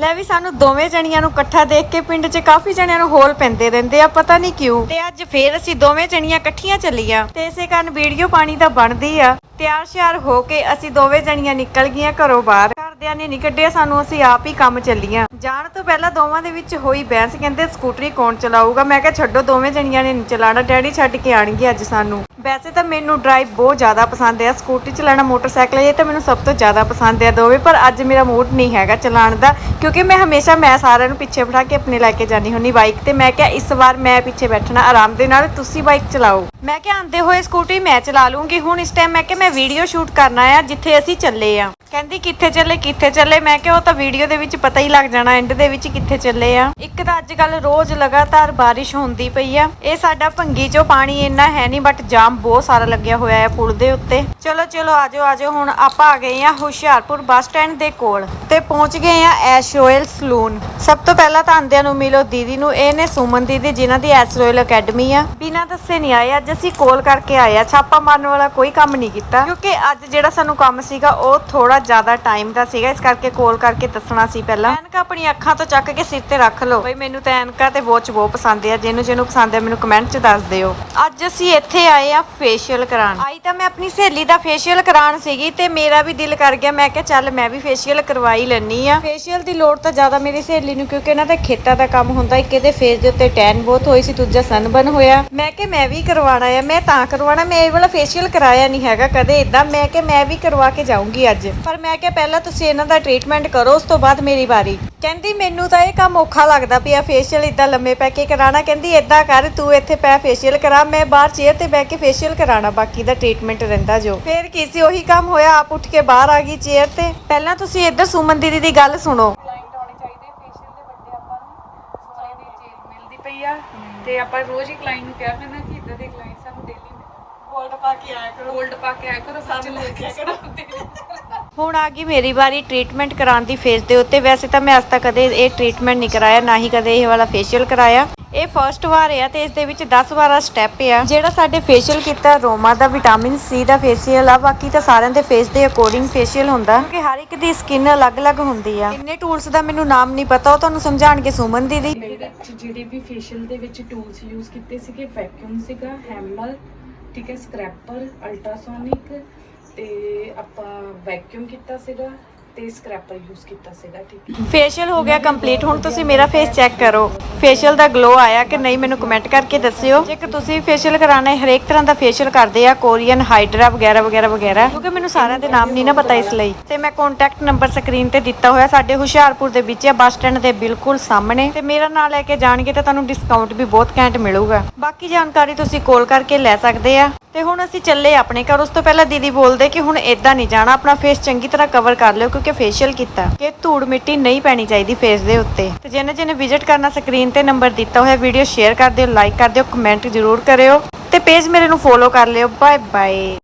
ਲੈ ਵੀ ਸਾਨੂੰ ਦੋਵੇਂ ਜਣੀਆਂ ਨੂੰ ਇਕੱਠਾ ਦੇਖ ਕੇ ਪਿੰਡ 'ਚ ਕਾਫੀ ਜਣਿਆਂ ਨੂੰ ਹੋਲ ਪੈਂਦੇ ਰਹਿੰਦੇ ਆ, ਪਤਾ ਨਹੀਂ ਕਿਉਂ। ਤੇ ਅੱਜ ਫੇਰ ਅਸੀਂ ਦੋਵੇਂ ਜਣੀਆਂ ਇਕੱਠੀਆਂ ਚੱਲੀਆਂ। ਤੇ ਇਸੇ ਕਾਰਨ ਵੀਡੀਓ ਪਾਣੀ ਤਾਂ ਬਣਦੀ ਆ। ਤਿਆਰ ਸ਼ਿਆਰ ਹੋ ਕੇ ਅਸੀਂ ਦੋਵੇਂ ਜਣੀਆਂ ਨਿਕਲ ਗਈਆਂ ਘਰੋਂ ਬਾਹਰ। ਘਰਦਿਆਂ ਨੇ ਨਹੀਂ ਕੱਢਿਆ, ਸਾਨੂੰ ਅਸੀਂ ਆਪ ਹੀ ਕੰਮ ਚੱਲੀਆਂ। ਜਾਣ ਤੋਂ ਪਹਿਲਾਂ ਦੋਵਾਂ ਦੇ ਵਿੱਚ ਹੋਈ ਬਹਿਸ, ਕਹਿੰਦੇ ਸਕੂਟਰੀ ਕੌਣ ਚਲਾਊਗਾ? ਮੈਂ ਕਿਹਾ, ਛੱਡੋ, ਦੋਵੇਂ ਜਣੀਆਂ ਨੇ ਨਹੀਂ ਚਲਾਣਾ ਡੈਡੀ ਛੱਡ ਕੇ ਆਣਗੇ ਅੱਜ ਸਾਨੂੰ। ਵੈਸੇ ਤਾਂ ਮੈਨੂੰ ਡਰਾਈਵ ਬਹੁਤ ਜ਼ਿਆਦਾ ਪਸੰਦ ਹੈ। ਸਕੂਟੀ ਚਲਾਉਣਾ, ਮੋਟਰਸਾਈਕਲ, ਇਹ ਤਾਂ ਮੈਨੂੰ ਸਭ ਤੋਂ ਜ਼ਿਆਦਾ ਪਸੰਦ ਹੈ ਦੋਵੇਂ, ਪਰ ਅੱਜ ਮੇਰਾ ਮੂਡ ਨਹੀਂ ਹੈਗਾ ਚਲਾਉਣ ਦਾ, ਕਿਉਂਕਿ ਮੈਂ ਹਮੇਸ਼ਾ, ਮੈਂ ਸਾਰਿਆਂ ਨੂੰ ਪਿੱਛੇ ਬਿਠਾ ਕੇ ਆਪਣੇ ਲੈ ਕੇ ਜਾਂਦੀ ਹੁੰਨੀ ਬਾਈਕ ਤੇ। ਮੈਂ ਕਿਹਾ, ਇਸ ਵਾਰ ਮੈਂ ਪਿੱਛੇ ਬੈਠਣਾ, ਆਰਾਮ ਦੇ ਨਾਲ ਤੁਸੀਂ ਬਾਈਕ ਚਲਾਓ। ਮੈਂ ਕਿਹਾ ਆਂਦੇ ਹੋਏ ਸਕੂਟਰੀ ਮੈਂ ਚਲਾ ਲੂੰਗੀ। ਹੁਣ ਇਸ ਟਾਈਮ ਮੈਂ ਕਿਹਾ, ਮੈਂ ਵੀਡੀਓ ਸ਼ੂਟ ਕਰਨਾ ਆ ਜਿੱਥੇ ਅਸੀਂ ਚੱਲੇ ਆ। ਕਹਿੰਦੀ ਕਿੱਥੇ ਚੱਲੇ ਕਿੱਥੇ ਚੱਲੇ? ਮੈਂ ਕਿਹਾ ਉਹ ਤਾਂ ਵੀਡੀਓ ਦੇ ਵਿੱਚ ਪਤਾ ਹੀ ਲੱਗ ਜਾਣਾ ਐਂਡ ਦੇ ਵਿੱਚ ਕਿੱਥੇ ਚੱਲੇ ਆ। ਇੱਕ ਤਾਂ ਅੱਜ ਕੱਲ ਰੋਜ਼ ਲਗਾਤਾਰ ਬਾਰਿਸ਼ ਹੁੰਦੀ ਪਈ ਆ। ਇਹ ਸਾਡਾ ਭੰਗੀ ਚੋਂ ਪਾਣੀ ਇੰਨਾ ਹੈ ਨਹੀਂ ਬਟ ਜਾਮ ਬਹੁਤ ਸਾਰਾ ਲੱਗਿਆ ਹੋਇਆ ਹੈ ਪੁਲ ਦੇ ਉੱਤੇ। ਚਲੋ ਚਲੋ, ਆਜੋ ਆਜੋ, ਹੁਣ ਆਪਾਂ ਆ ਗਏ ਆ ਹੁਸ਼ਿਆਰਪੁਰ ਬੱਸ ਸਟੈਂਡ ਦੇ ਕੋਲ ਤੇ ਪਹੁੰਚ ਗਏ ਆ ਐਸ਼ ਰੋਇਲ ਸਲੂਨ। ਸਭ ਤੋਂ ਪਹਿਲਾਂ ਤਾਂ ਆਂਦਿਆਂ ਨੂੰ ਮਿਲੋ ਦੀਦੀ ਨੂੰ, ਇਹ ਨੇ ਸੁਮਨ ਦੀਦੀ ਜਿਨ੍ਹਾਂ ਦੀ ਐਸ ਰੋਇਲ ਅਕੈਡਮੀ ਆ। ਬਿਨਾਂ ਦੱਸੇ ਨਹੀਂ ਆਏ, ਅੱਜ ਅਸੀਂ ਕੋਲ ਕਰਕੇ ਆਏ ਆ, ਛਾਪਾ ਮਾਰਨ ਵਾਲਾ ਕੋਈ ਕੰਮ ਨਹੀਂ ਕੀਤਾ, ਕਿਉਂਕਿ ਅੱਜ ਜਿਹੜਾ ਸਾਨੂੰ ਕੰਮ ਸੀਗਾ, ਉਹ ਥੋੜਾ ਜ਼ਿਆਦਾ ਟਾਈਮ ਦਾ ਸੀਗਾ, ਇਸ ਕਰਕੇ ਕੋਲ ਕਰਕੇ ਦੱਸਣਾ ਸੀ ਪਹਿਲਾਂ। ਐਨਕਾਂ ਆਪਣੀ ਅੱਖਾਂ ਤੋਂ ਚੱਕ ਕੇ ਸਿਰ ਤੇ ਰੱਖ ਲਓ। ਬਈ ਮੈਨੂੰ ਤਾਂ ਐਨਕਾਂ ਤੇ ਵਾਚ ਬਹੁਤ ਪਸੰਦ ਆ। ਜਿਹਨੂੰ ਜਿਹਨੂੰ ਪਸੰਦ ਆ, ਮੈਨੂੰ ਕਮੈਂਟ 'ਚ ਦੱਸ ਦਿਓ। ਅੱਜ ਅਸੀਂ ਇੱਥੇ ਆਏ ਆ ਫੇਸ਼ੀਅਲ ਕਰਾਉਣ। ਆਈ ਤਾਂ ਮੈਂ ਆਪਣੀ ਸਹੇਲੀ ਦਾ ਫੇਸ਼ੀਅਲ ਕਰਾਉਣ ਸੀਗੀ ਤੇ ਮੇਰਾ ਵੀ ਦਿਲ ਕਰ ਗਿਆ। ਮੈਂ ਕਿਹਾ ਚੱਲ ਮੈਂ ਵੀ ਫੇਸ਼ੀਅਲ ਕਰਵਾਈ ਲੈਣੀ ਆ। ਫੇਸ਼ੀਅਲ ਦੀ ਲੋੜ ਤਾਂ ਜ਼ਿਆਦਾ ਮੇਰੀ ਸਹੇਲੀ ਨੂੰ, ਕਿਉਂਕਿ ਇਹਨਾਂ ਦਾ ਖੇਤਾਂ ਦਾ ਕੰਮ ਹੁੰਦਾ। ਇੱਕ ਇਹਦੇ ਫੇਸ ਦੇ ਉੱਤੇ ਟੈਨ ਬਹੁਤ ਹੋਈ ਸੀ, ਦੂਜਾ ਸਨਬਨ ਹੋਇਆ। ਮੈਂ ਕਿ ਮੈਂ ਵੀ ਕਰਵਾਉਣਾ ਆ। ਮੈਂ ਤਾਂ ਕਰਵਾਉਣਾ। ਮੈਂ ਇਹ ਵਾਲਾ ਫੇਸ਼ੀਅਲ ਕਰਾਇਆ ਨਹੀਂ ਹੈਗਾ ਕਦੇ। ਇਦਾਂ ਮੈਂ ਕਿ ਮੈਂ ਵੀ ਕਰਵਾ ਕੇ ਜਾਊਂਗੀ ਅੱਜ। ਪਰ ਮੈਂ ਕਿ ਪਹਿਲਾਂ ਤੁਸੀਂ ਇਹਨਾਂ ਦਾ ਟ੍ਰੀਟਮੈਂਟ ਕਰੋ ਉਸ ਤੋਂ ਬਾਅਦ ਮੇਰੀ ਵਾਰੀ। ਕਹਿੰਦੀ ਮੈਨੂੰ ਤਾਂ ਇਹ ਕੰਮ ਔਖਾ ਲੱਗਦਾ ਪਿਆ ਫੇਸ਼ੀਅਲ ਇਦਾਂ ਲੰਮੇ ਪੈ ਕੇ ਕਰਾਣਾ ਕਹਿੰਦੀ ਇਦਾਂ ਕਰ ਤੂੰ ਇੱਥੇ ਪੈ ਫੇਸ਼ੀਅਲ ਕਰਾ ਮੈਂ ਬਾਹਰ ਚੇਅਰ ਤੇ ਬਹਿ ਕੇ ਫੇਸ਼ੀਅਲ ਕਰਾਣਾ ਬਾਕੀ ਦਾ ਟ੍ਰੀਟਮੈਂਟ ਰਹਿੰਦਾ ਜੋ। ਫੇਰ ਕੀ ਸੀ ਉਹੀ ਕੰਮ ਹੋਇਆ ਆਪ ਉੱਠ ਕੇ ਬਾਹਰ ਆ ਗਈ ਚੇਅਰ ਤੇ। ਪਹਿਲਾਂ ਤੁਸੀਂ ਇੱਧਰ ਸੁਮਨ ਦੀਦੀ ਦੀ ਗੱਲ ਸੁਣੋ। ਕਲਾਇੰਟ ਆਉਣੇ ਚਾਹੀਦੇ ਫੇਸ਼ੀਅਲ ਦੇ ਵੱਡੇ ਆਪਾਂ ਨੂੰ। ਸੋਨੇ ਦੀ ਚੀਜ਼ ਮਿਲਦੀ ਪਈ ਆ ਤੇ ਆਪਾਂ ਰੋਜ਼ ਹੀ ਕਲਾਇੰਟ ਨੂੰ ਕਿਹਾ ਕਰਨਾ ਕਿ ਇਦਾਂ ਦੇ ਕਲਾਇੰਟ ਸਾਨੂੰ ਡੇਲੀ ਗੋਲਡ ਪਾ ਕੇ ਆਇਆ ਕਰੋ। ਗੋਲਡ ਪਾ ਕੇ ਆਇਆ ਕਰੋ ਸੱਚ ਲੈ ਕੇ ਆਇਆ ਕਰੋ। ਹੁਣ ਆ ਗਈ ਮੇਰੀ ਵਾਰੀ ਟ੍ਰੀਟਮੈਂਟ ਕਰਾਉਣ ਦੀ ਫੇਸ ਦੇ ਉੱਤੇ। ਵੈਸੇ ਤਾਂ ਮੈਂ ਅੱਜ ਤੱਕ ਕਦੇ ਇਹ ਟ੍ਰੀਟਮੈਂਟ ਨਹੀਂ ਕਰਾਇਆ, ਨਾ ਹੀ ਕਦੇ ਇਹ ਵਾਲਾ ਫੇਸ਼ੀਅਲ ਕਰਾਇਆ। ਇਹ ਫਰਸਟ ਵਾਰ ਆ ਤੇ ਇਸ ਦੇ ਵਿੱਚ 10 12 ਸਟੈਪ ਆ। ਜਿਹੜਾ ਸਾਡੇ ਫੇਸ਼ੀਅਲ ਕੀਤਾ ਰੋਮਾ ਦਾ ਵਿਟਾਮਿਨ ਸੀ ਦਾ ਫੇਸ਼ੀਅਲ ਆ, ਬਾਕੀ ਤਾਂ ਸਾਰਿਆਂ ਦੇ ਫੇਸ ਦੇ ਅਕੋਰਡਿੰਗ ਫੇਸ਼ੀਅਲ ਹੁੰਦਾ। ਕਿਉਂਕਿ ਹਰ ਇੱਕ ਦੀ ਸਕਿਨ ਅਲੱਗ-ਅਲੱਗ ਹੁੰਦੀ ਆ। ਇੰਨੇ ਟੂਲਸ ਦਾ ਮੈਨੂੰ ਨਾਮ ਨਹੀਂ ਪਤਾ, ਉਹ ਤੁਹਾਨੂੰ ਸਮਝਾਣਗੇ ਸੁਮਨ ਦੀਦੀ। ਇਹਦੇ ਵਿੱਚ ਜਿਹੜੇ ਵੀ ਫੇਸ਼ੀਅਲ ਦੇ ਵਿੱਚ ਟੂਲਸ ਯੂਜ਼ ਕੀਤੇ ਸੀਗੇ ਵੈਕਿਊਮ ਸੀਗਾ ਹੈਮਰ ਠੀਕ ਹੈ ਸਕ੍ਰੈਪਰ ਅਲਟਰਾਸੋਨਿਕ ਤੇ ਆਪਾਂ ਵੈਕਿਊਮ ਕੀਤਾ ਸੀਗਾ ਤੇ ਸਕ੍ਰੈਪਰ ਯੂਜ਼ ਕੀਤਾ ਸੀਗਾ, ਠੀਕ ਫੇਸ਼ੀਅਲ ਹੋ ਗਿਆ ਕੰਪਲੀਟ ਹੁਣ ਤੁਸੀਂ ਮੇਰਾ ਫੇਸ ਚੈੱਕ ਕਰੋ। ਫੇਸ਼ੀਅਲ ਦਾ ਗਲੋ ਆਇਆ ਕਿ ਨਹੀਂ ਮੈਨੂੰ ਕਮੈਂਟ ਕਰਕੇ ਦੱਸਿਓ। ਜੇਕਰ ਤੁਸੀਂ ਫੇਸ਼ੀਅਲ ਕਰਾਣਾ ਹਰੇਕ ਤਰ੍ਹਾਂ ਦਾ ਫੇਸ਼ੀਅਲ ਕਰਦੇ ਆ, ਕੋਰੀਅਨ ਹਾਈਡਰਾ ਵਗੈਰਾ ਵਗੈਰਾ ਵਗੈਰਾ, ਕਿਉਂਕਿ ਮੈਨੂੰ ਸਾਰਿਆਂ ਦੇ ਨਾਮ ਨਹੀਂ ਨਾ ਪਤਾ ਇਸ ਲਈ। ਤੇ ਮੈਂ ਕੰਟੈਕਟ ਨੰਬਰ ਸਕਰੀਨ ਤੇ ਦਿੱਤਾ ਹੋਇਆ, ਸਾਡੇ ਹੁਸ਼ਿਆਰਪੁਰ ਦੇ ਵਿੱਚ ਆ, ਬੱਸ ਸਟੈਂਡ ਦੇ ਬਿਲਕੁਲ ਸਾਹਮਣੇ। ਤੇ ਮੇਰਾ ਨਾਮ ਲੈ ਕੇ ਜਾਣਗੇ ਤਾਂ ਤੁਹਾਨੂੰ ਡਿਸਕਾਊਂਟ ਵੀ ਬਹੁਤ ਘੈਂਟ ਮਿਲੂਗਾ। ਬਾਕੀ ਜਾਣਕਾਰੀ ਤੁਸੀਂ ਕਾਲ ਕਰਕੇ ਲੈ ਸਕਦੇ ਆ। ਤੇ ਹੁਣ ਅਸੀਂ ਚੱਲੇ ਆਪਣੇ ਘਰ। ਉਸ ਤੋਂ ਪਹਿਲਾਂ ਦੀਦੀ ਬੋਲਦੇ ਕਿ ਹੁਣ ਇਦਾਂ ਨਹੀਂ ਜਾਣਾ, ਆਪਣਾ ਫੇਸ ਚੰਗੀ ਤਰ੍ਹਾਂ ਕਵਰ ਕਰ ਲਿਓ, ਕਿਉਂਕਿ ਫੇਸ਼ੀਅਲ ਕੀਤਾ। ਕਿ ਧੂੜ ਮਿੱਟੀ ਨਹੀਂ ਪੈਣੀ ਚਾਹੀਦੀ ਫੇਸ ਦੇ ਉੱਤੇ। ਤੇ ਜਿਹਨੇ ਜਿਹਨੇ ਵਿਜ਼ਿਟ ਕਰਨਾ ਸਕਰੀਨ ਤੇ ਨੰਬਰ ਦਿੱਤਾ ਹੋਇਆ ਵੀਡੀਓ ਸ਼ੇਅਰ ਕਰ ਦਿਓ ਲਾਈਕ ਕਰ ਦਿਓ ਕਮੈਂਟ ਜ਼ਰੂਰ ਕਰਿਓ ਤੇ ਪੇਜ ਮੇਰੇ ਨੂੰ ਫੋਲੋ ਕਰ ਲਿਓ। Bye bye